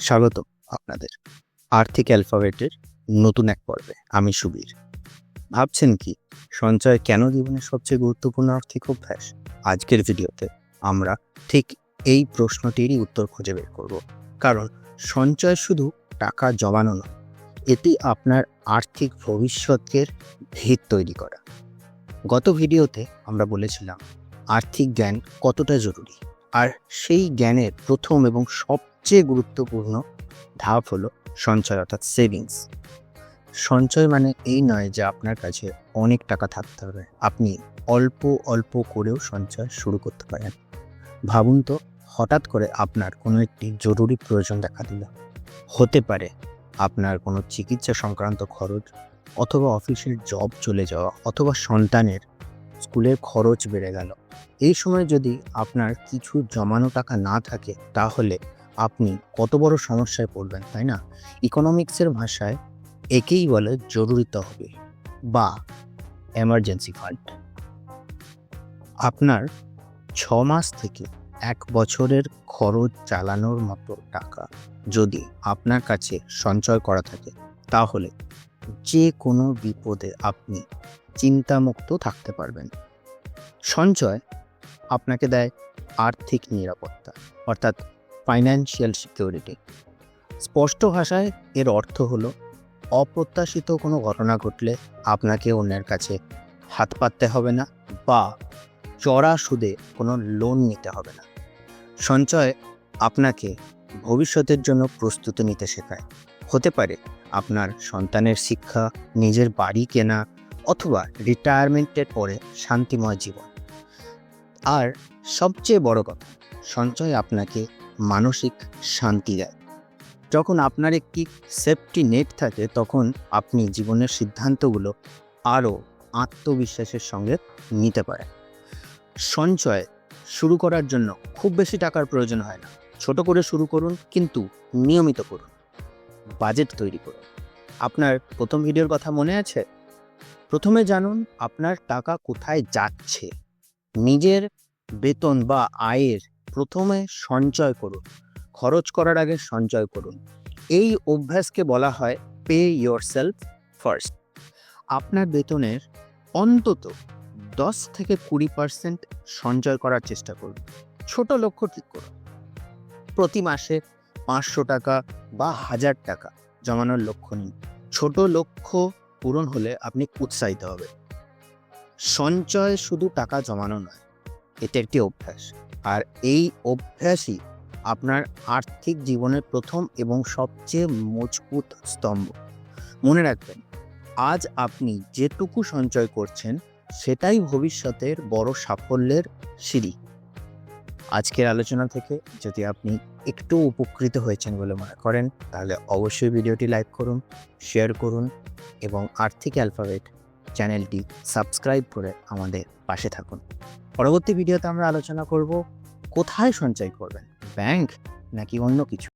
স্বাগত আপনাদের। আর্থিক অ্যালফাবেটের নতুন এক পর্বে, আমি সুবীর। ভাবছেন কি, সঞ্চয় কেন জীবনের সবচেয়ে গুরুত্বপূর্ণ আর্থিক অভ্যাস? আজকের ভিডিওতে আমরা ঠিক এই প্রশ্নটিরই উত্তর খুঁজে বের করব। কারণ সঞ্চয় শুধু টাকা জমানো নয়, এটি আপনার আর্থিক ভবিষ্যতের ভিত তৈরি করা। গত ভিডিওতে আমরা বলেছিলাম, আর্থিক জ্ঞান কতটা জরুরি? আর সেই জ্ঞানের প্রথম এবং সবচেয়ে গুরুত্বপূর্ণ ধাপ হলো সঞ্চয়, অর্থাৎ সেভিংস সঞ্চয় মানে এই নয় যে আপনার কাছে অনেক টাকা থাকতে হবে। আপনি অল্প অল্প করেও সঞ্চয় শুরু করতে পারেন। ভাবুন তো, হঠাৎ করে আপনার কোনো একটি জরুরি প্রয়োজন দেখা দিল। হতে পারে আপনার কোনো চিকিৎসা সংক্রান্ত খরচ অথবা অফিসের জব চলে যাওয়া অথবা সন্তানের স্কুলের খরচ বেড়ে গেল। এই সময় যদি আপনার কিছু জমানো টাকা না থাকে, তাহলে আপনি কত বড় সমস্যায় পড়বেন, তাই না? ইকোনমিক্সের ভাষায় একেই বলে জরুরি তহবিল বা এমার্জেন্সি ফান্ড আপনার ছ মাস থেকে এক বছরের খরচ চালানোর মতো টাকা যদি আপনার কাছে সঞ্চয় করা থাকে, তাহলে যে কোনো বিপদে আপনি চিন্তামুক্ত থাকতে পারবেন। সঞ্চয় আপনাকে দেয় আর্থিক নিরাপত্তা, অর্থাৎ ফাইন্যান্সিয়াল সিকিউরিটি স্পষ্ট ভাষায় এর অর্থ হলো, অপ্রত্যাশিত কোনো ঘটনা ঘটলে আপনাকে অন্যের কাছে হাত পাততে হবে না বা চড়া সুদে কোনো লোন নিতে হবে না। সঞ্চয় আপনাকে ভবিষ্যতের জন্য প্রস্তুতি নিতে শেখায়। হতে পারে আপনার সন্তানের শিক্ষা, নিজের বাড়ি কেনা অথবা রিটায়ারমেন্টের পরে শান্তিময় জীবন। আর সবচেয়ে বড় কথা, সঞ্চয় আপনাকে মানসিক শান্তি দেয়। যখন আপনার একটি সেফটি নেট থাকে, তখন আপনি জীবনের সিদ্ধান্তগুলো আরও আত্মবিশ্বাসের সঙ্গে নিতে পারেন। সঞ্চয় শুরু করার জন্য খুব বেশি টাকার প্রয়োজন হয় না। ছোট করে শুরু করুন, কিন্তু নিয়মিত করুন। বাজেট তৈরি করুন। আপনার প্রথম ভিডিওর কথা মনে আছে? প্রথমে জানুন আপনার টাকা কোথায় যাচ্ছে। নিজের বেতন বা আয়ের প্রথমে সঞ্চয় করুন। খরচ করার আগে সঞ্চয় করুন। এই অভ্যাসকে বলা হয় পে ইয়োর সেলফ ফার্স্ট আপনার বেতনের অন্তত দশ থেকে কুড়ি পার্সেন্ট সঞ্চয় করার চেষ্টা করুন। ছোট লক্ষ্য ঠিক করুন। প্রতি মাসে পাঁচশো টাকা বা হাজার টাকা জমানোর লক্ষ্য নিন। ছোট লক্ষ্য পূরণ হলে আপনি উৎসাহিত হবে সঞ্চয় শুধু টাকা জমানো নয়, এটা একটি অভ্যাস। আর এই অভ্যাসই আপনার আর্থিক জীবনের প্রথম এবং সবচেয়ে মজবুত স্তম্ভ। মনে রাখবেন, আজ আপনি যেটুকু সঞ্চয় করছেন, সেটাই ভবিষ্যতের বড় সাফল্যের সিঁড়ি। আজকের আলোচনা থেকে যদি আপনি একটু উপকৃত হয়েছেন বলে মনে করেন, তাহলে অবশ্যই ভিডিওটি লাইক করুন, শেয়ার করুন এবং আর্থিক অ্যালফাবেট চ্যানেলটি সাবস্ক্রাইব করে আমাদের পাশে থাকুন। পরবর্তী ভিডিওতে আমরা আলোচনা করব, কোথায় সঞ্চয় করবেন? ব্যাংক নাকি অন্য কিছু?